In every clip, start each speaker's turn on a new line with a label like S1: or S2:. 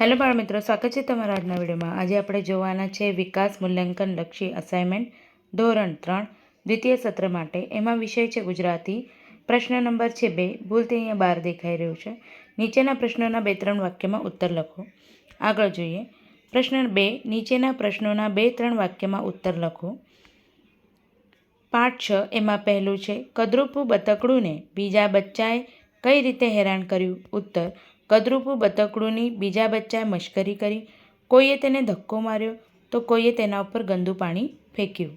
S1: Hello બાળ મિત્રો, સ્વાગત છે તમારા આજના વિડીયોમાં. આજે આપણે જોવાના છે વિકાસ મૂલ્યાંકન લક્ષી અસાઇનમેન્ટ ધોરણ ત્રણ, દ્વિતીય સત્ર માટે. એમાં વિષય છે ગુજરાતી. પ્રશ્ન નંબર છે બે ભૂલ તે અહીંયા બહાર દેખાઈ રહ્યું છે. નીચેના પ્રશ્નોના બે ત્રણ વાક્યમાં ઉત્તર લખો. આગળ જોઈએ. પ્રશ્ન બે, નીચેના પ્રશ્નોના બે ત્રણ વાક્યમાં ઉત્તર લખો. પાઠ છ, એમાં પહેલું છે, કદરૂપું બતકડુંને બીજા બચ્ચાએ કઈ રીતે હેરાન કર્યું? ઉત્તર કદરૂપું બતકડુંની બીજા બચ્ચાએ મશ્કરી કરી, કોઈએ તેને ધક્કો માર્યો તો કોઈએ તેના ઉપર ગંદુ પાણી ફેંક્યું.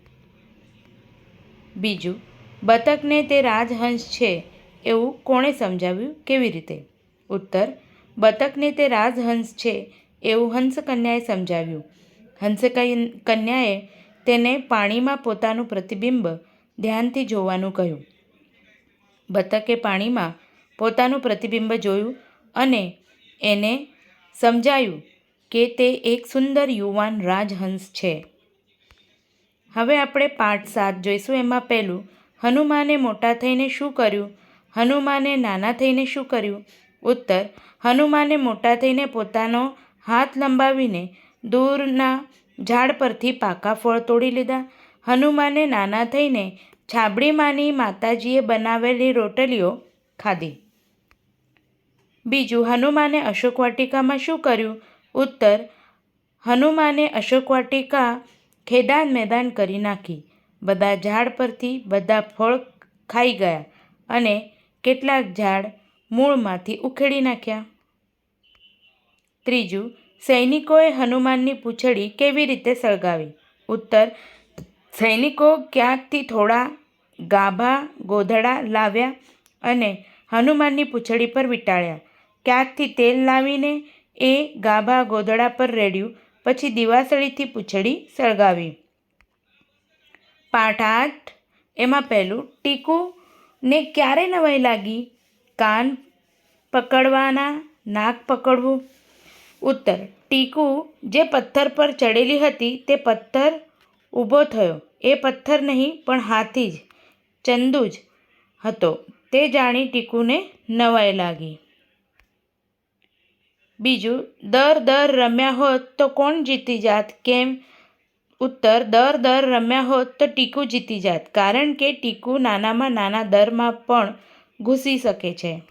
S1: બીજું, બતકને તે રાજહંસ છે એવું કોણે સમજાવ્યું કેવી રીતે? ઉત્તર, બતકને તે રાજહંસ છે એવું હંસકન્યાએ સમજાવ્યું. હંસ કન્યાએ તેને પાણીમાં પોતાનું પ્રતિબિંબ ધ્યાનથી જોવાનું કહ્યું. બતકે પાણીમાં પોતાનું પ્રતિબિંબ જોયું અને એને સમજાયું કે તે એક સુંદર યુવાન રાજહંસ છે. હવે આપણે પાઠ સાત જોઈશું. એમાં પહેલું, હનુમાને મોટા થઈને શું કર્યું? હનુમાને નાના થઈને શું કર્યું? ઉત્તર, હનુમાને મોટા થઈને પોતાનો હાથ લંબાવીને દૂરના ઝાડ પરથી પાકા ફળ તોડી લીધા. હનુમાને નાના થઈને છાબડીમાંની માતાજીએ બનાવેલી રોટલીઓ ખાધી. બીજું, હનુમાને અશોક વાટિકામાં શું કર્યું? ઉત્તર, હનુમાને અશોક વાટિકા ખેદાન મેદાન કરી નાખી. બધા ઝાડ પરથી બધા ફળ ખાઈ ગયા અને કેટલાક ઝાડ મૂળમાંથી ઉખેડી નાખ્યા. ત્રીજું, સૈનિકોએ હનુમાનની પૂંછડી કેવી રીતે સળગાવી? ઉત્તર, સૈનિકો ક્યાંકથી થોડા ગાભા, ગોધડા લાવ્યા અને હનુમાનની પૂંછડી પર વીંટાળ્યા. ક્યાંકથી તેલ લાવીને એ ગાભા ગોદડા પર રેડ્યું, પછી દિવાસળીથી પૂંછડી સળગાવી. પાઠ આઠ. એમાં પહેલું ટીકુને ક્યારે નવાઈ લાગી? કાન પકડવાના, નાક પકડવું? ઉત્તર, ટીકુ, જે પથ્થર પર ચડેલી હતી તે પથ્થર ઊભો થયો. એ પથ્થર નહીં, પણ હાથી જ, ચંદુ જ હતો. તે જાણી ટીકુને નવાઈ લાગી. બીજું, દર દર રમ્યા હોત તો કોણ જીતી જાત? કેમ? ઉત્તર, દર દર રમ્યા હોત તો ટીકુ જીતી જાત. કારણ કે ટીકુ નાનામાં નાના દરમાં પણ ઘૂસી શકે છે.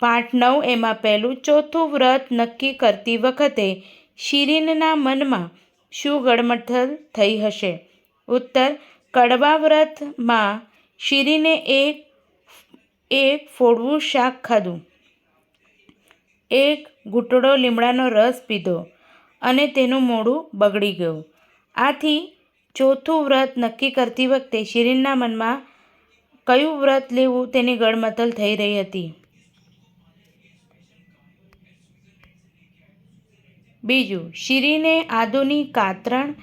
S1: પાઠ નવ એમાં પહેલું, ચોથું વ્રત નક્કી કરતી વખતે શિરીનના મનમાં શું ગડમથલ થઈ હશે? ઉત્તર, કડવા વ્રતમાં શિરીને એક એક ફોડવું શાક ખાધું. એક ઘૂંટડો લીમડાનો રસ પીધો અને તેનું મોડું બગડી ગયું. આથી ચોથું વ્રત નક્કી કરતી વખતે શિરીનના મનમાં કયું વ્રત લેવું તેની ગળમતલ થઈ રહી હતી. બીજું, શિરીને આદુની કાતરણ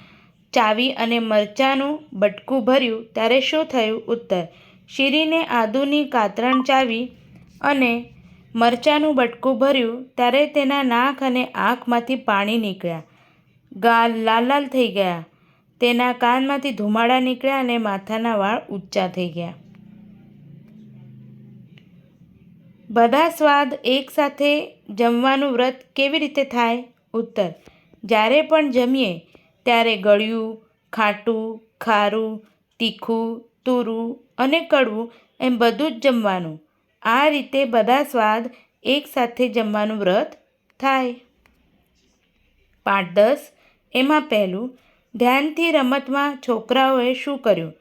S1: ચાવી અને મરચાંનું બટકું ભર્યું. ત્યારે શું થયું? ઉત્તર, શિરીને આદુની કાતરણ ચાવી અને મરચાંનું બટકું ભર્યું ત્યારે તેના નાક અને આંખમાંથી પાણી નીકળ્યા. ગાલ લાલ લાલ થઈ ગયા. તેના કાનમાંથી ધુમાડા નીકળ્યા અને માથાના વાળ ઊંચા થઈ ગયા. બધા સ્વાદ એકસાથે જમવાનું વ્રત કેવી રીતે થાય? ઉત્તર. જ્યારે પણ જમીએ, ત્યારે ગળ્યું, ખાટું, ખારું, તીખું, તુરું અને કડવું એમ બધું જ જમવાનું. આ રીતે બધા સ્વાદ એકસાથે જમવાનું વ્રત થાય. પાઠ દસ એમાં પહેલું, ધ્યાનથી રમતમાં છોકરાઓએ શું કર્યું?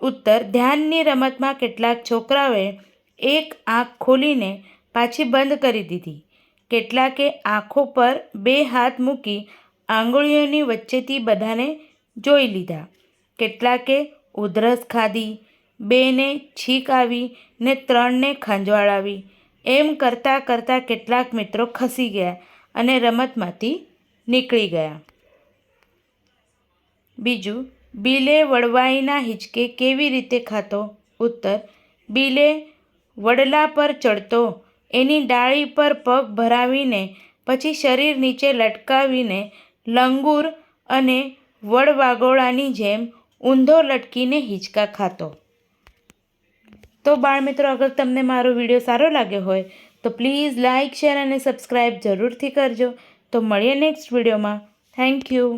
S1: ઉત્તર, ધ્યાનની રમતમાં કેટલાક છોકરાઓએ એક આંખ ખોલીને પાછી બંધ કરી દીધી. કેટલાકે આંખો પર બે હાથ મૂકી આંગળીઓની વચ્ચેથી બધાને જોઈ લીધા. કેટલાકે ઉધરસ ખાધી બેને છીક આવી ને ત્રણને ખંજવાળાવી. એમ કરતાં કરતાં કેટલાક મિત્રો ખસી ગયા અને રમતમાંથી નીકળી ગયા. બીજું, બિલે વડવાઈના હિંચકે કેવી રીતે ખાતો ઉત્તર, બિલે વડલા પર ચડતો, એની ડાળી પર પગ ભરાવીને, પછી શરીર નીચે લટકાવીને, લંગૂર અને વડવાગોળાની જેમ ઊંધો લટકીને હિંચકા ખાતો. તો બાળમિત્રો અગર તમને મારો વીડિયો સારો લાગ્યો હોય, તો પ્લીઝ લાઇક શેર અને સબસ્ક્રાઈબ જરૂરથી કરજો. તો મળીએ નેક્સ્ટ વિડીયોમાં. Thank you.